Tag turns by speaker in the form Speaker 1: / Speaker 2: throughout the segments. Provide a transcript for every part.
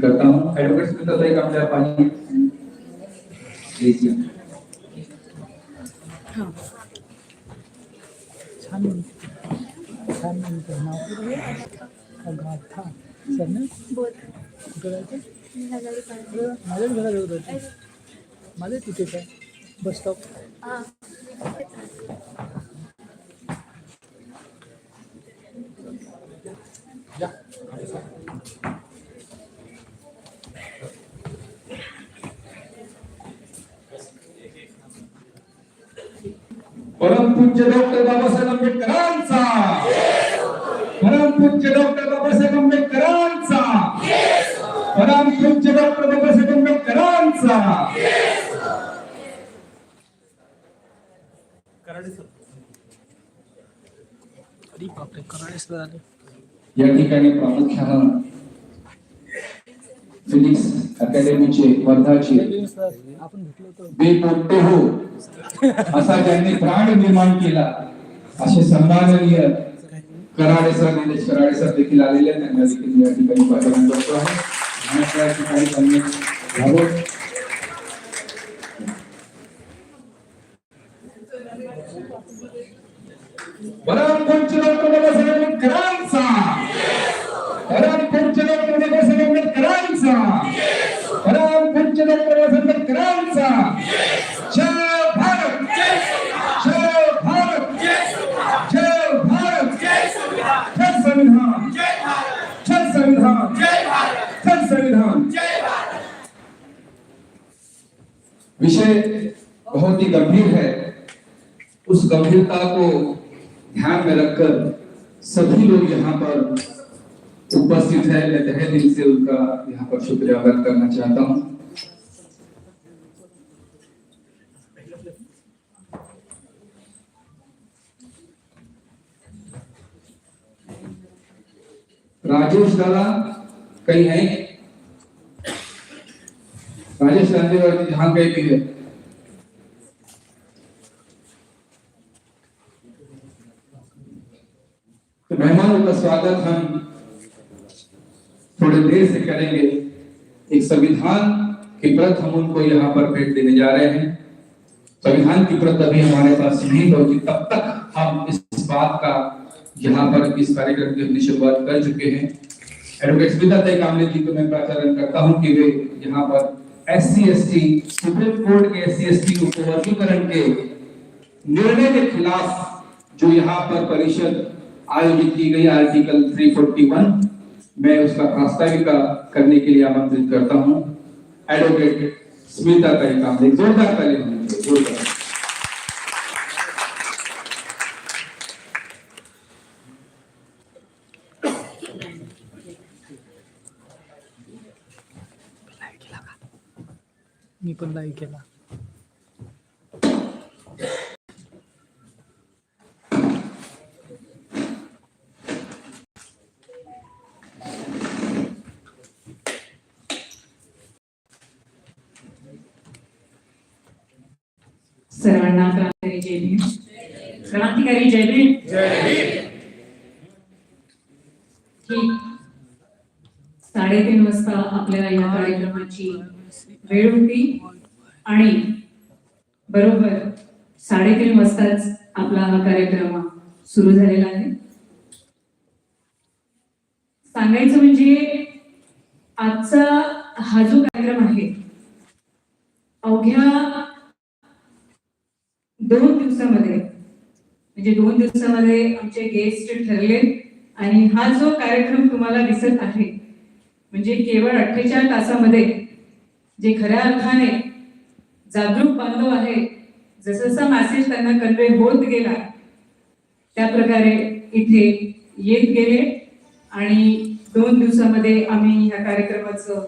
Speaker 1: आमंत्रित करता हूँ। एडवोकेट स्मिता ताई का आपल्या पाणी लीजिए
Speaker 2: गाथा सर ना? कुठं इकडं माझ्याच घराजवळ राहायचं माझं तिथेच आहे बस स्टॉप।
Speaker 1: परम पूज्य डॉक्टर बाबासाहेब आंबेडकरांचा. परम पूज्य डॉक्टर बाबासाहेब आंबेडकरांचा. परम पूज्य डॉक्टर बाबासाहेब आंबेडकरांचा. या ठिकाणी प्रामुख्यानं फिनिक्स अकॅडमीचे वर्धाचे.
Speaker 2: सर आपण
Speaker 1: बे पोट्टे हो. असा ज्यांनी प्राण निर्माण केला असे सन्माननीय कराडे सर निलेश कराडे सर देखील आलेले आहेत. त्यांना देखील या ठिकाणी पाठवण्यात करतो आहे. आणि त्या विषय बहुत ही गंभीर है। उस गंभीरता को ध्यान में रखकर सभी लोग यहाँ पर उपस्थित है। मैं तहे दिल से उनका यहाँ पर शुक्रिया अदा करना चाहता हूँ। राजेश दादा, कहीं है? राजेश गांधीवरती जहाँ कहीं भी तो मेहमानों का स्वागत हम थोड़ी देर से करेंगे। एक संविधान की प्रत हम उनको यहाँ पर भेंट देने जा रहे हैं। संविधान की प्रत अभी हमारे पास नहीं होगी। तब तक हम इस बात का यहाँ पर इस कार्यक्रम की हमने शुरुआत कर चुके हैं। एडवोकेट स्मिता तय कामले जी को मैं प्राचारण करता हूँ कि वे यहाँ पर S S T Supreme Court के एस सी एस टी उपवर्गीकरण के निर्णय के खिलाफ जो यहाँ पर परिषद आयोजित की गई आर्टिकल 341 मैं उसका प्रास्ताविका करने के लिए आमंत्रित करता हूँ। एडवोकेट स्मिता का एक जोरदार ताली जोरदार।
Speaker 2: मी पण लाईव्ह केला
Speaker 3: सर्वांना क्रांतिकारी जय भीम क्रांतिकारी जय भीम ठीक साडेतीन आपल्याला या कार्यक्रमाची वेळ होती. आणि बरोबर साडेतीन वाजताच आपला हा कार्यक्रम सुरू झालेला आहे. सांगायचं म्हणजे आजचा हा जो कार्यक्रम आहे अवघ्या दोन दिवसामध्ये म्हणजे दोन दिवसामध्ये आमचे गेस्ट ठरले आणि हा जो कार्यक्रम तुम्हाला दिसत आहे म्हणजे केवळ अठ्ठेचाळीस तासामध्ये जे खऱ्या अर्थाने जागरूक बांधव आहे जसजसा मॅसेज त्यांना कन्वे होत गेला त्या प्रकारे इथे येत गेले आणि दोन दिवसामध्ये आम्ही या कार्यक्रमाचं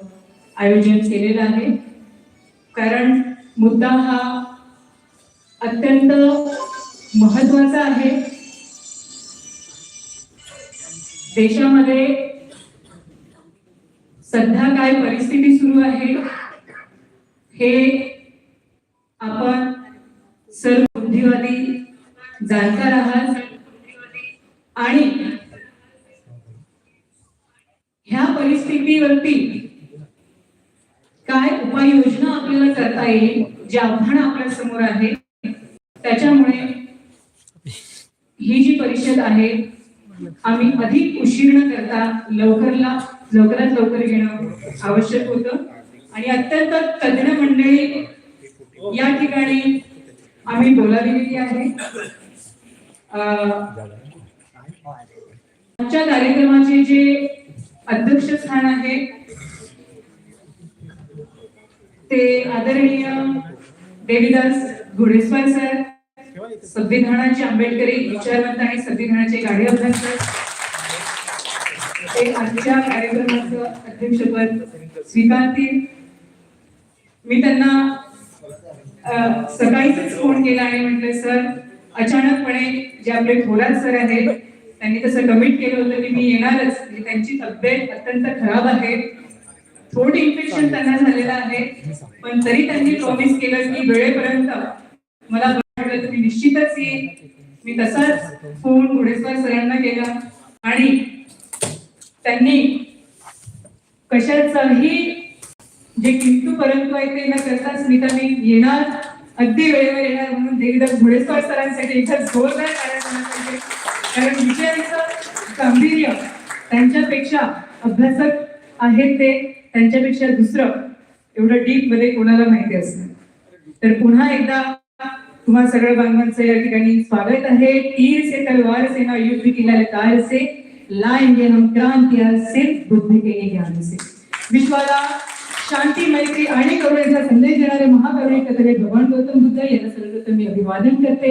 Speaker 3: आयोजन केलेलं आहे. कारण मुद्दा हा अत्यंत महत्त्वाचा आहे. देशामध्ये सध्या काय परिस्थिती सुरू आहे हे आपण सर्व बुद्धिवादी जाणकार आहात. आणि ह्या परिस्थितीवरती काय उपाययोजना आपल्याला करता येईल जे आव्हान आपल्यासमोर आहे त्याच्यामुळे ही जी परिषद आहे आम्ही अधिक उशीर न करता लवकरला. लवकरात लवकर घेणं आवश्यक होतं. आणि अत्यंत तज्ज्ञ मंडळी या ठिकाणी आम्ही बोलावलेली आहे. आमच्या कार्यक्रमाचे जे अध्यक्षस्थान आहे ते आदरणीय देवीदास घोडेस्वार सर संविधानाचे आंबेडकरी विचारवंत आणि संविधानाचे गाढे अभ्यास ते आजच्या कार्यक्रमाचं अध्यक्षपद स्वीकारतील. मी त्यांना सकाळीच फोन केला आणि म्हटलं सर अचानकपणे जे आपले थोरात सर आहेत त्यांनी तसं कमिट केलं होतं की मी येणारच. म्हणजे त्यांची तब्येत अत्यंत खराब आहे. थोड इन्फेक्शन त्यांना झालेलं आहे. पण तरी त्यांनी प्रॉमिस केलं की वेळेपर्यंत मला बरं वाटलं निश्चितच येईन. मी तसाच फोन घोडेस्वार सरांना केला. आणि त्यांनी कशाचाही जे किंतू परंतु आहे ते न करता स्मिता मी येणार अगदी वेळेवर येणार म्हणून देवीदास घोडेस्वार सरांसाठी एकदा जोरदार कार्य कारण विषयाचं गांभीर्य त्यांच्यापेक्षा अभ्यासक आहेत ते त्यांच्यापेक्षा दुसरं एवढं डीपमध्ये कोणाला माहिती असणार. तर पुन्हा एकदा तुम्हा सगळ्या बांधवांचं या ठिकाणी स्वागत आहे. तीर से तलवार से ना युद्ध किला तार से लाएंगे हम क्रांतिया सिर्फ बुद्ध के ही ज्ञान से। विश्वाला शांती मैत्री आणि करुणेचा संदेश देणारे महाकरुणिक कथले भगवान गौतम बुद्ध यांना सर्वप्रथम मी अभिवादन करते।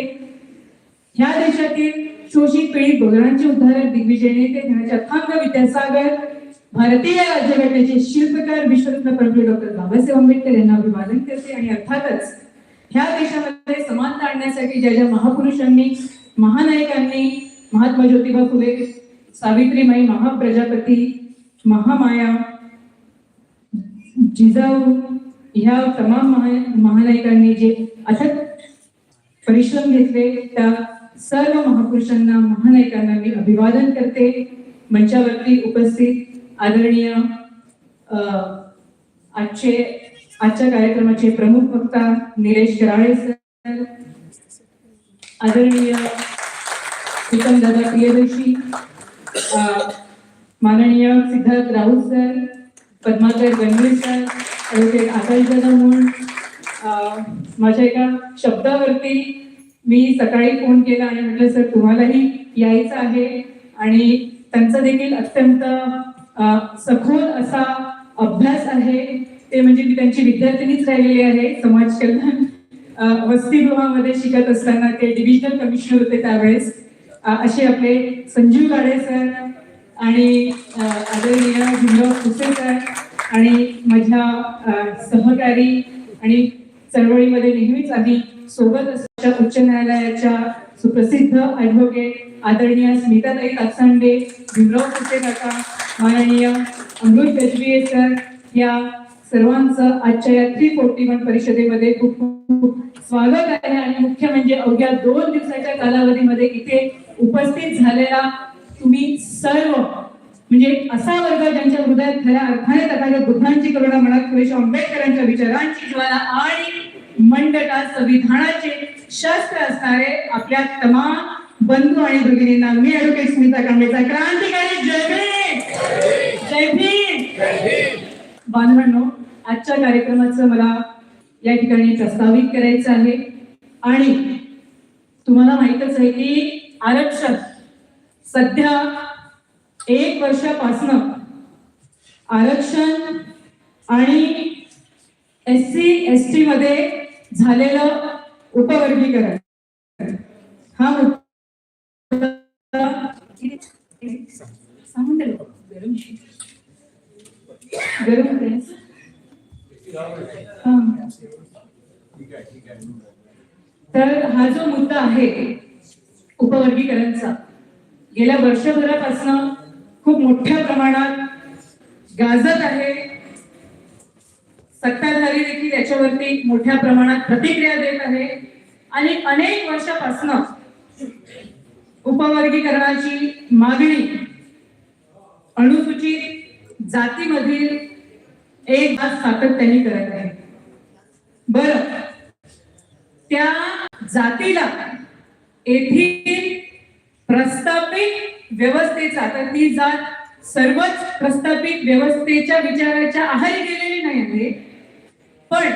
Speaker 3: ह्या देशातील शोषित पीडित बोधनांचे उदाहरण दिग्विजय नेते त्यांचे अथांग विद्यासागर भारतीय राज्यघटनेचे शिल्पकार विश्वरत्न परमवीर डॉक्टर बाबासाहेब आंबेडकर यांना अभिवादन करते आणि अर्थातच ह्या देशामध्ये समानता आणण्यासाठी ज्या ज्या महापुरुषांनी महानायकांनी महात्मा ज्योतिबा फुले सावित्रीमाई महाप्रजापती महामाया जिजाऊ ह्या तमाम महा महानायकांनी जे अथक परिश्रम घेतले त्या सर्व महापुरुषांना महानायकांना मी अभिवादन करते. मंचावरती उपस्थित आदरणीय आजचे आजच्या कार्यक्रमाचे प्रमुख वक्ता निलेश गराळे सर आदरणीय उत्तम प्रियदर्शी माननीय Siddharth Raut sir Padmakar Ganvir sir advocate Akash दादा म्हणून माझ्या एका शब्दावरती मी सकाळी फोन केला आणि म्हटलं सर तुम्हालाही यायचं आहे. आणि त्यांचा देखील अत्यंत सखोल असा अभ्यास आहे. ते म्हणजे मी त्यांची विद्यार्थिनीच राहिलेली आहे. समाज कल्याण वसतिगृहामध्ये शिकत असताना ते डिव्हिजनल कमिशनर होते त्यावेळेस. असे आपले संजीव गाडे सर आणि आदरणीय भीमराव खुसे सर आणि माझ्या सहकारी आणि चळवळीमध्ये नेहमीच आधी सोबत असल्या उच्च न्यायालयाच्या सुप्रसिद्ध ॲडव्होकेट आदरणीय स्मिताताई ताकसांडे भीमराव खुसे काका माननीय अमृत गजबिये सर या सर्वांचं आजच्या या थ्री फोर्टी वन परिषदेमध्ये खूप खूप स्वागत आहे. आणि मुख्य म्हणजे अवघ्या दोन दिवसाच्या कालावधीमध्ये इथे उपस्थित झालेला तुम्ही सर्व म्हणजे असा वर्ग ज्यांच्या हृदयात खऱ्या अर्थाने तथागत बुद्धांची करुणा मनात सुरेश आंबेडकरांच्या विचारांची ज्वाला आणि मंडटा संविधानाचे शस्त्र असणारे आपल्या तमाम बंधू आणि भगिनींना मी ऍडव्होकेट स्मिता कांबळेचा क्रांतिकारी जय जय भीम! बांधवांनो आजच्या कार्यक्रमाचं मला या ठिकाणी प्रस्तावित करायचं आहे. आणि तुम्हाला माहितच आहे की आरक्षण. सध्या एक वर्षापासनं आरक्षण आणि एस सी एस टी मध्ये झालेलं उपवर्गीकरण. हा मुद्दा सांगून तर हा जो मुद्दा आहे उपवर्गीकरणचा. गेल्या वर्षभरापासून खूप मोठ्या प्रमाणात गाजत आहे. सत्ताधारी देखील याच्यावरती मोठ्या प्रमाणात प्रतिक्रिया देत आहे. आणि अनेक वर्षापासून उपवर्गीकरणाची मागणी अनुसूचित जातीमधील एक भाग सातत्याने करत आहे. बर त्या जातीला येथील प्रस्थापित व्यवस्थेचा तर ती जात सर्वच प्रस्थापित व्यवस्थेच्या विचाराच्या आहारी गेलेली नाही आहे. पण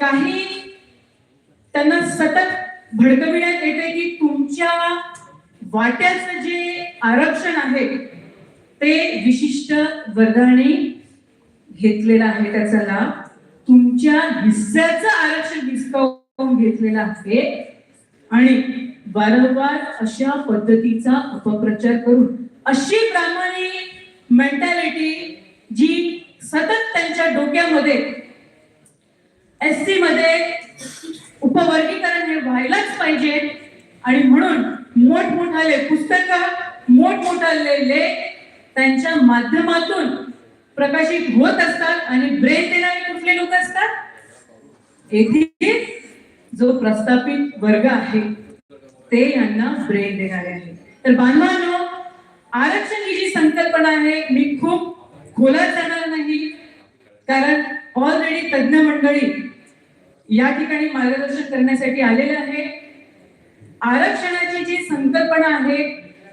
Speaker 3: काही त्यांना सतत भडकविण्यात येते की तुमच्या वाट्याचं जे आरक्षण आहे ते विशिष्ट वर्गाने घेतलेलं आहे त्याचा लाभ तुमच्या हिस्स्याचं आरक्षण हिसकावून घेतलेलं आहे. आणि वारंवार अशा पद्धतीचा अपप्रचार करून अशी प्रामाणिक मेंटॅलिटी जी सतत त्यांच्या डोक्यामध्ये एस सी मध्ये उपवर्गीकरण हे व्हायलाच पाहिजे. आणि म्हणून मोठमोठाले पुस्तक मोठमोठाले लेख त्यांच्या माध्यमातून प्रकाशित होत असतात आणि ब्रेन देणारे कुठले लोक असतात? येथील जो प्रस्थापित वर्ग आहे ते यांना ब्रेन देणारे आहे तर बांधवांनो आरक्षण ही जी संकल्पना आहे मी खूप खोलात जाणार नाही. कारण ऑलरेडी तज्ञ मंडळी या ठिकाणी मार्गदर्शन करण्यासाठी आलेले आहे आरक्षणाची जी संकल्पना आहे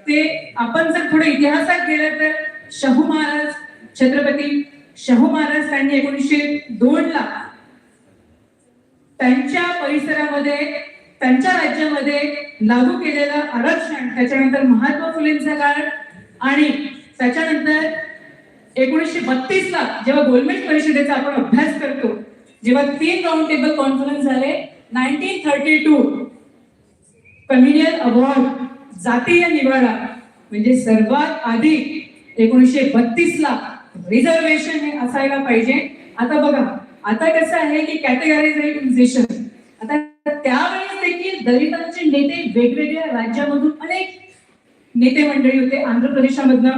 Speaker 3: ते आपण जर थोडं इतिहासात गेलं तर शाहू महाराज छत्रपती शाहू महाराज त्यांनी एकोणीसशे दोन ला त्यांच्या परिसरामध्ये त्यांच्या राज्यामध्ये लागू केलेलं आरक्षण त्याच्यानंतर महात्मा फुलेंचा काळ आणि त्याच्यानंतर एकोणीसशे बत्तीस ला जेव्हा गोलमेज परिषदेचा आपण अभ्यास करतो जेव्हा तीन राऊंड टेबल कॉन्फरन्स झाले nineteen thirty two communal award जातीय निवाडा म्हणजे सर्वात आधी एकोणीसशे बत्तीस ला रिझर्वेशन हे असायला पाहिजे. आता बघा आता कसं आहे की कॅटेगरायझेशन आता त्यावेळेस देखील दलितांचे नेते वेगवेगळ्या राज्यामधून अनेक नेते मंडळी होते. आंध्र प्रदेशामधनं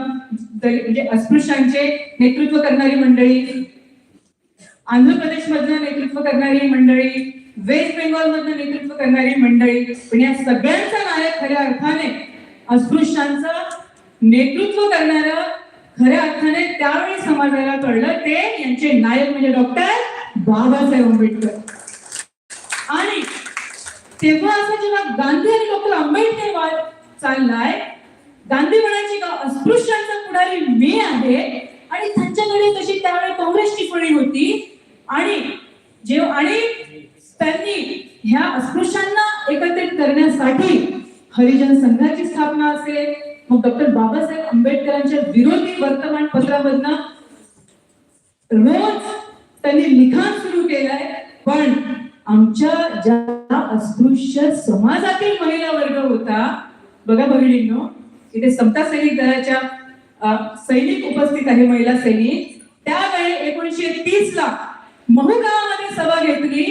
Speaker 3: म्हणजे अस्पृश्यांचे नेतृत्व करणारी मंडळी आंध्र प्रदेश मधनं नेतृत्व करणारी मंडळी वेस्ट बेंगॉल मधनं नेतृत्व करणारी मंडळी. पण या सगळ्यांचा नायक खऱ्या अर्थाने अस्पृश्यांचं नेतृत्व करणारं खऱ्या अर्थाने त्यावेळी समाजाला कळलं. ते यांचे नायक म्हणजे डॉक्टर बाबासाहेब आंबेडकर. आणि तेव्हा असं जेव्हा गांधी आणि डॉक्टर आंबेडकर चाललाय गांधी म्हणायचे का अस्पृश्यांचा पुढारी मी आहे आणि त्यांच्याकडे तशी त्यावेळी काँग्रेसची फळी होती. आणि जेव्हा आणि त्यांनी ह्या अस्पृश्यांना एकत्रित करण्यासाठी हरिजन संघाची स्थापना असेल मग डॉक्टर बाबासाहेब आंबेडकरांच्या विरोधी वर्तमानपत्रामधनं रोज त्यांनी लिखाण सुरू केलंय. पण आमच्या ज्या अस्पृश्य समाजातील महिला वर्ग होता बघा बहिणींनो इथे समता सैनिक दलाच्या सैनिक उपस्थित आहे महिला सैनिक. त्यावेळी एकोणीशे तीस ला महू गावामध्ये सभा घेतली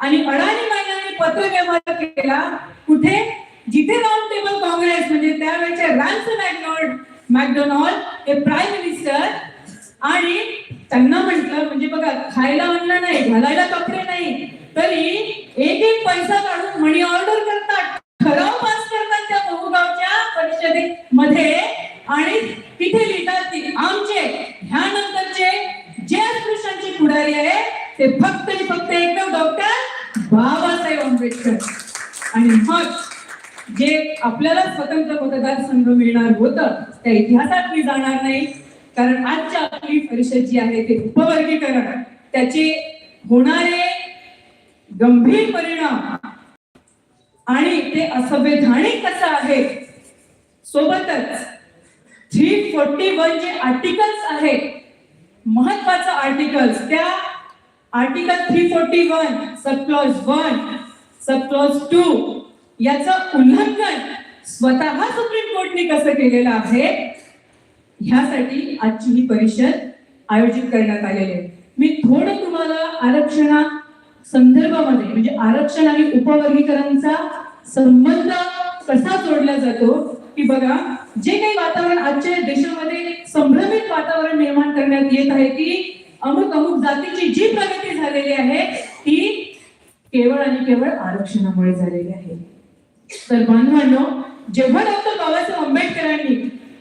Speaker 3: आणि अडाणी महिलांनी पत्र व्यवहार केला. कुठे? जिथे राऊंड टेबल काँग्रेस म्हणजे त्यावेळेचे रॅन्स मॅकडॉन मॅकडोनॉल्ड हे प्राईम मिनिस्टर आणि त्यांना म्हटलं म्हणजे बघा खायला अन्न नाही घालायला कपडे नाही तरी एक एक पैसा काढून मनी ऑर्डर करतात. ठराव पास करतात त्या बहुगावच्या परिषदेमध्ये. आणि तिथे लिहितात आमचे ह्यानंतरचे जे अस्पृश्यांचे पुढारी आहे ते फक्त फक्त एकमेव डॉक्टर बाबासाहेब आंबेडकर. आणि मग जे आपल्याला स्वतंत्र मतदारसंघ मिळणार होतं त्या इतिहासात मी जाणार नाही. कारण आजच्या आपली परिषद जी आहे ते उपवर्गीकरण त्याचे होणारे गंभीर परिणाम आणि ते असंवैधानिक कसं आहे सोबतच थ्री फोर्टी वन जे आर्टिकल्स आहे महत्वाचं आर्टिकल्स त्या article three forty one sub clause one sub clause two याचं उल्लंघन स्वतः सुप्रीम कोर्टने कसं केलेलं आहे ह्यासाठी आजची ही परिषद आयोजित करण्यात आलेली आहे. मी थोडं तुम्हाला आरक्षणा संदर्भामध्ये म्हणजे आरक्षण आणि उपवर्गीकरणचा संबंध कसा जोडला जातो की बघा जे काही वातावरण आजच्या देशामध्ये संभ्रमित वातावरण निर्माण करण्यात येत आहे की अमुक अमुक जातीची जी प्रगती झालेली आहे ती केवळ आणि केवळ आरक्षणामुळे झालेली आहे. तर बांधवांनो जेव्हा डॉक्टर बाबासाहेब आंबेडकरांनी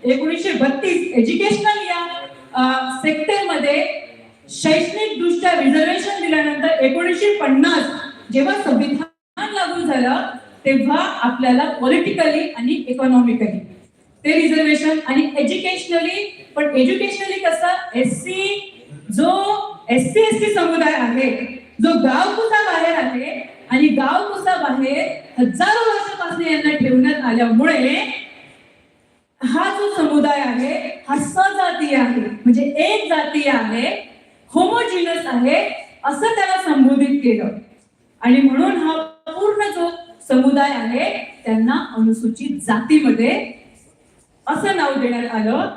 Speaker 3: एकोणीसशे बत्तीस एज्युकेशनल या सेक्टरमध्ये शैक्षणिक दृष्ट्या रिझर्वेशन दिल्यानंतर एकोणीसशे पन्नास जेव्हा संविधान लागू झालं तेव्हा आपल्याला पॉलिटिकली आणि इकॉनॉमिकली ते रिझर्वेशन आणि एज्युकेशनली पण एज्युकेशनली कसं एस सी जो एस सी एस टी समुदाय आहे जो गावकुसा बाहेर आहे आणि गावकुसा बाहेर हजारो वर्षापासून यांना ठेवण्यात आल्यामुळे हा जो समुदाय आहे हा सजातीय आहे म्हणजे एक जातीय आहे होमोजिनस आहे असं त्याला संबोधित केलं. आणि म्हणून हा पूर्ण जो समुदाय आहे त्यांना अनुसूचित जातीमध्ये असं नाव देण्यात आलं.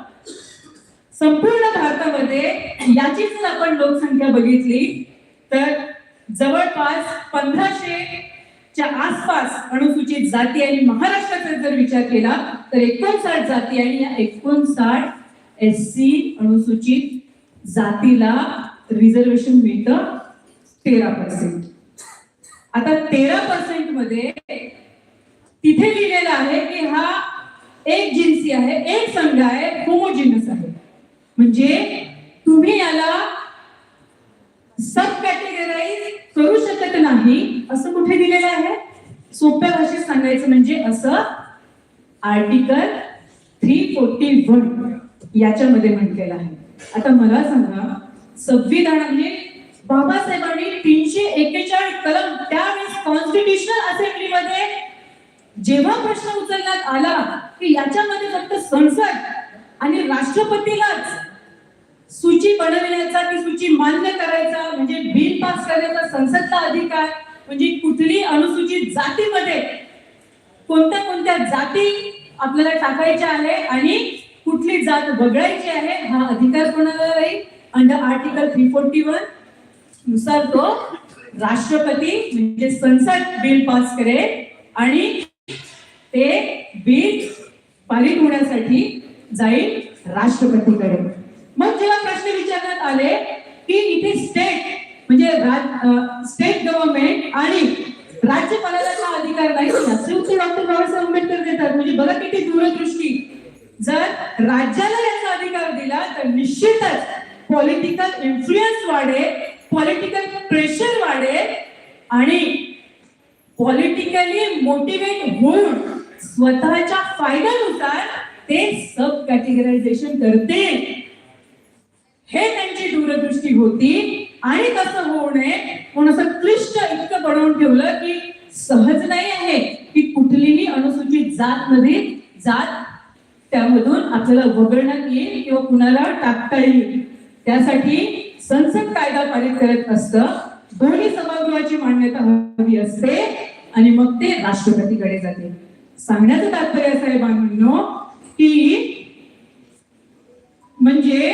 Speaker 3: संपूर्ण भारतामध्ये याची जर आपण लोकसंख्या बघितली तर जवळपास पंधराशे च्या आसपास अनुसूचित जाती आणि महाराष्ट्राचा जर विचार केला तर एकोणसाठ जाती आणि या एकोणसाठ एस सी अनुसूचित जातीला रिझर्वेशन मिळतं तेरा पर्सेंट आता तेरा पर्सेंटमध्ये तिथे लिहिलेलं आहे की हा एक जिन्सी आहे एक संघ आहे होमोजिनस आहे. म्हणजे तुम्ही याला सब कॅटेगराईज करू शकत नाही असं कुठे दिलेलं आहे? सोप्या भाषेत सांगायचं म्हणजे असं आर्टिकल थ्री फोर्टी वन याच्यामध्ये म्हटलेलं आहे. आता मला सांगा संविधानाने बाबासाहेबांनी तीनशे एक्केचाळीस कलम त्यावेळेस कॉन्स्टिट्युशनल असेंब्लीमध्ये जेव्हा प्रश्न उचलण्यात आला की याच्यामध्ये फक्त संसद आणि राष्ट्रपतीलाच सूची बनविण्याचा की सूची मान्य करायचा म्हणजे बिल पास करायचा संसदचा अधिकार म्हणजे कुठली अनुसूचित जातीमध्ये कोणत्या कोणत्या जाती आपल्याला टाकायच्या आहे आणि कुठली जात वगळायची आहे हा अधिकार कोणाला राहील? अंडर आर्टिकल थ्री फोर्टी वननुसार तो राष्ट्रपती म्हणजे संसद बिल पास करेल आणि ते बिल पारित होण्यासाठी जाईल राष्ट्रपतीकडे मग जेव्हा प्रश्न विचारण्यात आले की इथे स्टेट म्हणजे स्टेट गव्हर्नमेंट आणि राज्यपालाला हा अधिकार नाही. याचे डॉक्टर बाबासाहेब आंबेडकर देतात. म्हणजे बघा किती दूरदृष्टी. जर राज्याला याचा अधिकार दिला तर निश्चितच पॉलिटिकल इन्फ्लुएन्स वाढेल पॉलिटिकल प्रेशर वाढेल आणि पॉलिटिकली मोटिवेट होऊन स्वतःच्या फायद्यानुसार ते सब कॅटेगरायझेशन करते हे त्यांची दूरदृष्टी होती आणि कसं होऊ नये म्हणून असं क्लिष्ट इतकं बनवून ठेवलं की सहज नाही आहे की कुठलीही अनुसूचित जात मध्ये जात त्यामधून आपल्याला वगळण्यात येईल किंवा कुणाला टाकता येईल. त्यासाठी संसद कायदा पारित करत असतं दोन्ही सभागृहाची मान्यता हवी असते आणि मग ते राष्ट्रपतीकडे जाते. सांगण्याचं तात्पर्य साहेबांनो आहे की म्हणजे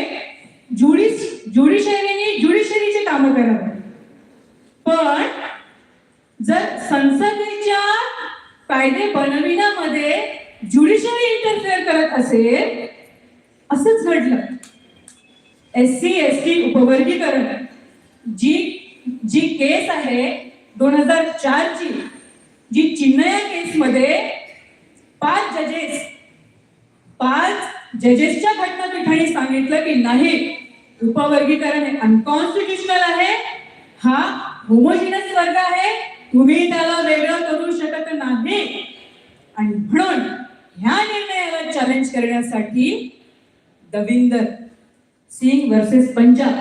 Speaker 3: ज्युडिश ज्युडिशरीने ज्युडिशरीचे कामं करावं पण जर संसदेच्या कायदे बनविण्यामध्ये ज्युडिशरी इंटरफेअर करत असेल असंच घडलं. एस सी एस टी उपवर्गीकरण. जी जी केस आहे दोन हजार चारची जी चिन्मया केसमध्ये पाच जजेस पाच जजेसच्या घटनापीठाने सांगितलं की नाही उपवर्गीकरण हे अनकॉन्स्टिट्युशनल आहे. हा होमोजिनस वर्ग आहे. तुम्ही त्याला वेगळं करू शकत नाही. आणि म्हणून ह्या निर्णयाला चॅलेंज करण्यासाठी दविंदर सिंग वर्सेस पंजाब.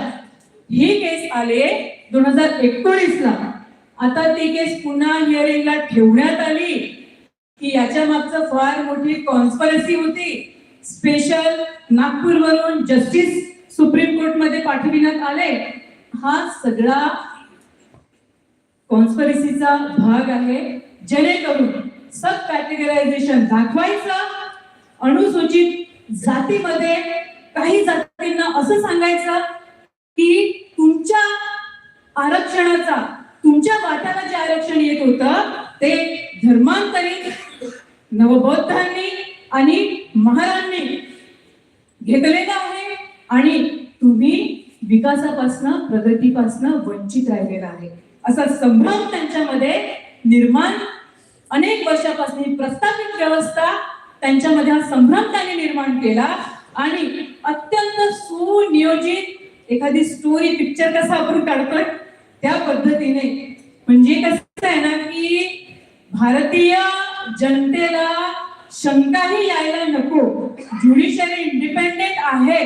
Speaker 3: ही केस आले दोन हजार एकोणीस ला आता ती केस पुन्हा हिअरिंगला ठेवण्यात आली. की याच्या मागचं फार मोठी कॉन्स्परसी होती. स्पेशल नागपूरवरून जस्टिस सुप्रीम कोर्टमध्ये पाठविण्यात आले. हा सगळा कॉन्स्परसीचा भाग आहे. जेणेकरून सब कॅटेगरायझेशन दाखवायचं. अनुसूचित जातीमध्ये काही जातींना असं सांगायचं की तुमच्या आरक्षणाचा तुमच्या वाट्याला जे आरक्षण येत होतं ते धर्मांतरित नवबौद्धांनी आणि महारांनी घेतलेलं विकासापासनं प्रगतीपासनं वंचित राहिलेला आहे. असा संभ्रम त्यांच्यामध्ये निर्माण अनेक वर्षापासून ही प्रस्थापित व्यवस्था त्यांच्यामध्ये हा संभ्रम त्यांनी निर्माण केला आणि अत्यंत सुनियोजित एखादी स्टोरी पिक्चर कसा आपण काढतोय त्या पद्धतीने. म्हणजे कसं आहे ना की भारतीय जनतेला शंकाही यायला नको. ज्युडिशरी इंडिपेंडेंट आहे.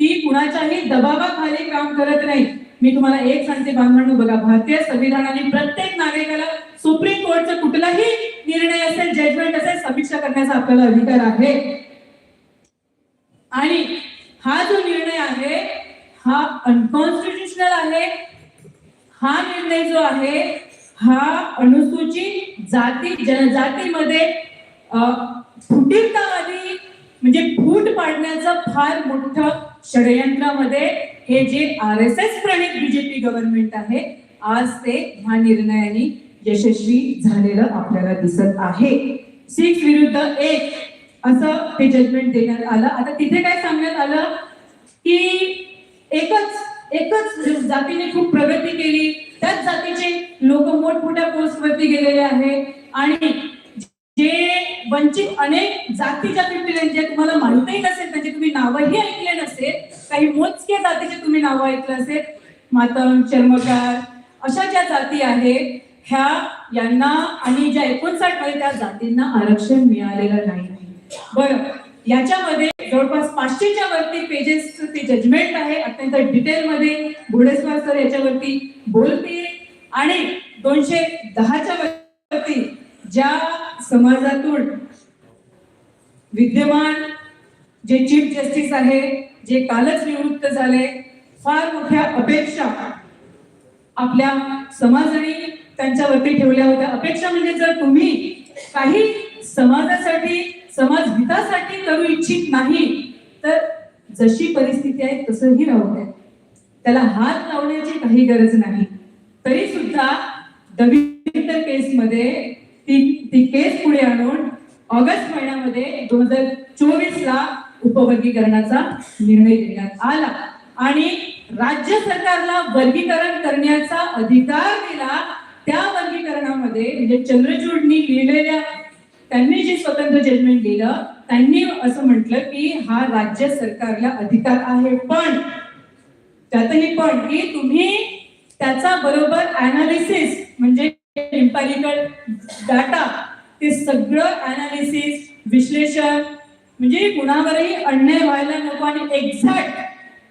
Speaker 3: ती कुणाच्याही दबावाखाली काम करत नाही. मी तुम्हाला एक सांगते बांधवांनो बघा भारतीय संविधानाने प्रत्येक नागरिकाला सुप्रीम कोर्टचा कुठलाही निर्णय असेल जजमेंट असेल समीक्षा करण्याचा आपल्याला अधिकार आहे. आणि हा जो निर्णय आहे हा अनकॉन्स्टिट्युशनल आहे. हा निर्णय जो आहे हा अनुसूचित जाती जनजातीमध्ये फुटीरतावादी म्हणजे फूट पाडण्याचं फार मोठं षडयंत्रामध्ये हे जे आर एस एस प्रणित बीजेपी गव्हर्नमेंट आहे आज ते ह्या निर्णयाने यशस्वी झालेलं आपल्याला दिसत आहे. सिक्स विरुद्ध एक असं ते जजमेंट देण्यात आलं. आता तिथे काय सांगण्यात आलं? की एकच एकच जातीने खूप प्रगती केली. त्याच जातीचे लोक मोठमोठ्या पोस्ट वरती गेलेले आहे आणि जे वंचित अनेक जातीच्या पिंपरी जे तुम्हाला माहितही नसेल त्याचे तुम्ही नावही ऐकले नसेल काही मोजके जातीचे तुम्ही नावं ऐकलं असेल मातम चर्मकार अशा ज्या जाती आहेत ह्या यांना आणि ज्या एकोणसाठमध्ये त्या जातींना आरक्षण मिळालेलं नाही. बरं याच्यामध्ये जवळपास पाचशेच्या वरती पेजेस ते जजमेंट आहे अत्यंत डिटेलमध्ये घोडेस्वार सर याच्यावरती बोलतील. आणि दोनशे दहाच्या वरती ज्या समाजातून विद्यमान जे चीफ जस्टिस आहे जे कालच निवृत्त झाले फार मोठ्या अपेक्षा आपल्या समाजाने त्यांच्यावरती ठेवल्या होत्या. अपेक्षा म्हणजे जर तुम्ही काही समाजासाठी समाज हितासाठी करू इच्छित नाही तर जशी परिस्थिती आहे तसंही राहू द्या. त्याला हात लावण्याची काही गरज नाही. तरी सुद्धा दविंदर केसमध्ये ती ती केस पुढे आणून ऑगस्ट महिन्यामध्ये दोन हजार चोवीस ला उपवर्गीकरणाचा निर्णय देण्यात आला. आणि राज्य सरकारला वर्गीकरण करण्याचा अधिकार दिला त्या वर्गीकरणामध्ये म्हणजे चंद्रचूडनी लिहिलेल्या त्यांनी जे स्वतंत्र जजमेंट लिहिलं त्यांनी असं म्हटलं की हा राज्य सरकारला अधिकार आहे. पण त्यातही पण की तुम्ही त्याचा बरोबर अनालिसिस म्हणजे इम्पॅरिकल डाटा ते सगळं अनालिसिस विश्लेषण म्हणजे कुणावरही अन्याय व्हायला नको आणि एक्झॅक्ट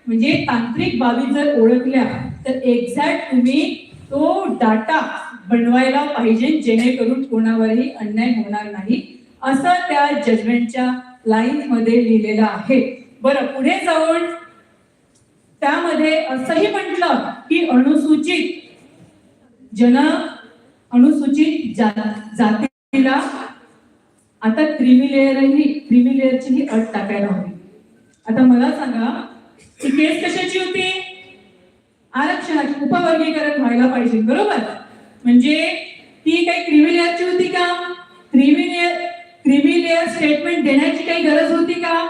Speaker 3: म्हणजे तांत्रिक बाबी जर ओळखल्या तर एक्झॅक्ट तुम्ही तो डाटा बनवायला पाहिजे जेणेकरून कोणावरही अन्याय होणार नाही. असं त्या जजमेंटच्या लाईन मध्ये लिहिलेलं आहे. बरं पुढे जाऊन त्यामध्ये असंही म्हटलं की अनुसूचित जन अनुसूचित जातीला आता क्रिमी लेअरही क्रिमी ही अट टाकायला हवी. आता मला सांगा ही केस कशाची होती? आरक्षणाची उपवर्गीकरण व्हायला पाहिजे बरोबर? म्हणजे ती काही क्रिमिलेअरची होती का? क्रिमिलेअर लेअर लेअर स्टेटमेंट देण्याची काही गरज होती का?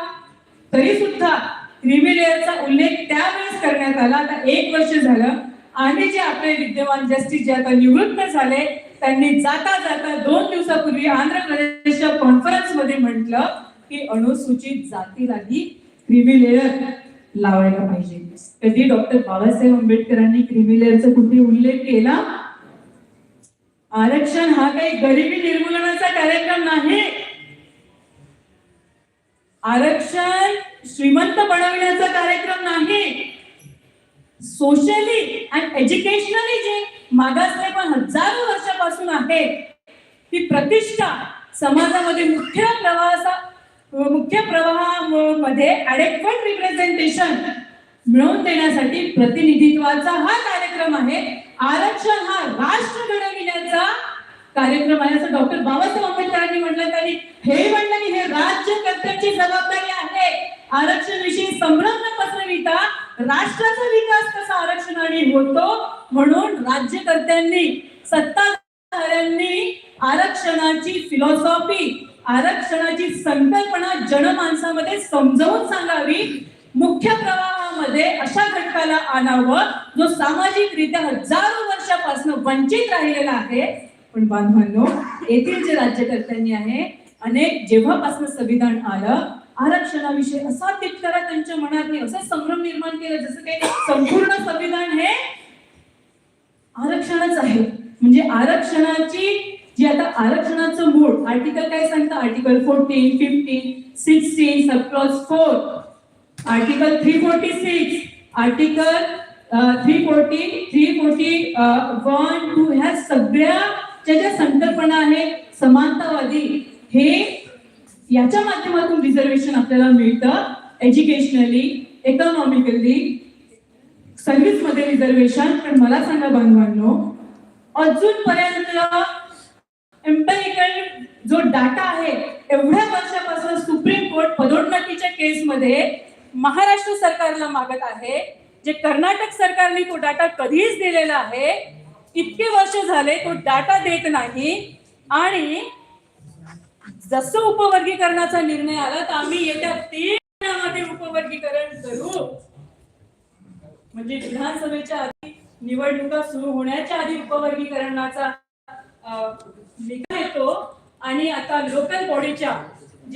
Speaker 3: तरी सुद्धा क्रिमिलेअरचा उल्लेख त्यावेळेस करण्यात आला. आता एक वर्ष झालं आणि जे आपले विद्यमान जस्टिस जे आता निवृत्त झाले त्यांनी जाता जाता दोन दिवसापूर्वी आंध्र प्रदेशच्या कॉन्फरन्समध्ये म्हटलं की अनुसूचित जातीलाही क्रिमी लेअर लावायला पाहिजे. कधी डॉक्टर बाबासाहेब आंबेडकरांनी क्रिमी लेअरचा कुठे उल्लेख केला? आरक्षण हा काही गरिबी निर्मूलनाचा कार्यक्रम नाही. आरक्षण श्रीमंत बनवण्याचा कार्यक्रम नाही. सोशली अँड एज्युकेशनली जे मागासले पण हजारो वर्षापासून आहे ती प्रतिष्ठा समाजामध्ये मुख्य प्रवाहाचा मुख्य प्रवाहामध्ये अडेक्वट रिप्रेझेंटेशन मिळवून देण्यासाठी प्रतिनिधित्वाचा हा कार्यक्रम आहे. आरक्षण हा राष्ट्र घडविण्याचा कार्यक्रम आहे. असं डॉक्टर बाबासाहेब आंबेडकरांनी म्हटलं त्यांनी. हे म्हणलं की हे राज्यकर्त्याची जबाबदारी आहे. आरक्षण विषयी संभ्रम न पसरविता राष्ट्राचा विकास कसा आरक्षणाने होतो म्हणून राज्यकर्त्यांनी सत्ताधाऱ्यांनी आरक्षणाची फिलॉसॉफी आरक्षणाची संकल्पना जनमानसामध्ये समजावून सांगावी. मुख्य प्रवाहामध्ये अशा घटकाला आणावं जो सामाजिकरित्या हजारो वर्षापासून वंचित राहिलेला आहे. पण बांधवांनो येथील जे राज्यकर्त्यांनी आहे अनेक जेव्हापासून संविधान आलं आरक्षणाविषयी असा तिटकारा त्यांच्या मनात नाही संभ्रम निर्माण केलं जसं काही संपूर्ण संविधान हे आरक्षणच आहे. म्हणजे आरक्षणाची जी आता आरक्षणाचं मूळ आर्टिकल काय सांगतं? Article fourteen fifteen sixteen subclause four article three forty six article three forty three forty one two ह्या सगळ्या ज्या ज्या संकल्पना आहेत समानतावादी हे याच्या माध्यमातून रिझर्वेशन आपल्याला मिळतं. एज्युकेशनली इकॉनॉमिकली सर्व्हिसमध्ये रिझर्वेशन पण मला सांगा बांधवांनो अजूनपर्यंत एम्पेरिकल जो डाटा आहे एवढ्या वर्षापासून सुप्रीम कोर्ट पदोन्नतीच्या केसमध्ये महाराष्ट्र सरकारला मागत आहे जे कर्नाटक सरकारने तो डाटा कधीच दिलेला आहे इतके वर्ष झाले तो डाटा देत नाही. आणि जसं उपवर्गीकरणाचा निर्णय आला तर आम्ही येत्या तीन महिन्यामध्ये उपवर्गीकरण करू. म्हणजे विधानसभेच्या आधी निवडणुका सुरू होण्याच्या आधी उपवर्गीकरणाचा निकाल येतो आणि आता लोकल बॉडीच्या